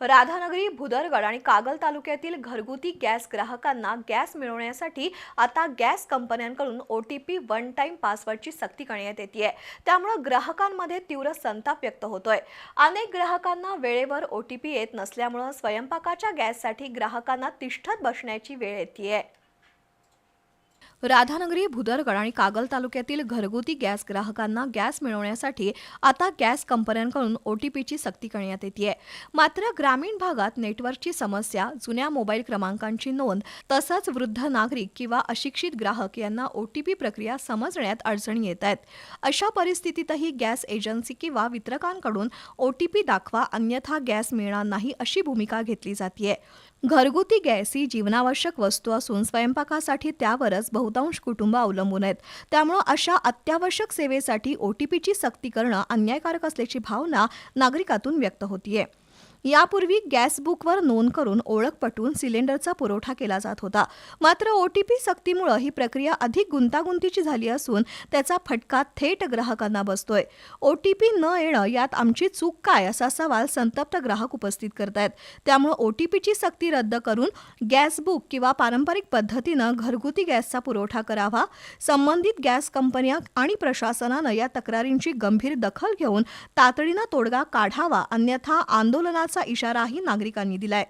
राधानगरी भुदरगड आणि कागल तालुक्यातील घरगुती गॅस ग्राहकांना गॅस मिळवण्यासाठी आता गॅस कंपन्यांकडून O T P one time पासवर्डची सक्ती करण्यात येते. आहे त्यामुळे ग्राहकांमध्ये तीव्र संताप व्यक्त होतोय. अनेक ग्राहकांना वेळेवर ओ टी पी येत नसल्यामुळं स्वयंपाकाच्या गॅससाठी ग्राहकांना तिष्ठत बसण्याची वेळ येते आहे राधानगरी भुदरगड आणि कागल तालुक्यातील घरगुती गॅस ग्राहकांना गॅस मिळवण्यासाठी आता गॅस कंपन्यांकडून ओ टी पीची सक्ती करण्यात येते मात्र ग्रामीण भागात नेटवर्कची समस्या जुन्या मोबाईल क्रमांकांची नोंद तसंच वृद्ध नागरिक किंवा अशिक्षित ग्राहक यांना ओ टी पी प्रक्रिया समजण्यात अडचणी येत आहेत. अशा परिस्थितीतही गॅस एजन्सी किंवा वितरकांकडून ओ टी पी दाखवा अन्यथा गॅस मिळणार नाही अशी भूमिका घेतली जाते घरगुती गॅस ही जीवनावश्यक वस्तू असून स्वयंपाकासाठी त्यावरच बहु बहुतांश कुटुंब अवलंबून आहेत. त्यामुळं अशा अत्यावश्यक सेवेसाठी ओ टी पीची सक्ती करणं अन्यायकारक असल्याची भावना नागरिकातून व्यक्त होतीये. यापूर्वी गॅस बुकवर नोंद करून ओळख पटवून सिलेंडरचा पुरवठा केला जात होता. मात्र ओ टी पी सक्तीमुळे ही प्रक्रिया अधिक गुंतागुंतीची झाली असून त्याचा फटका थेट ग्राहकांना बसतोय. ओ टी पी न येणं यात आमची चूक काय असा सवाल संतप्त ग्राहक उपस्थित करतायत. त्यामुळे ओ टी पीची सक्ती रद्द करून गॅस बुक किंवा पारंपरिक पद्धतीनं घरगुती गॅसचा पुरवठा करावा संबंधित गॅस कंपन्या आणि प्रशासनानं या तक्रारींची गंभीर दखल घेऊन तातडीनं तोडगा काढावा अन्यथा आंदोलनाचा इशाराही नागरिकांनी दिलाय.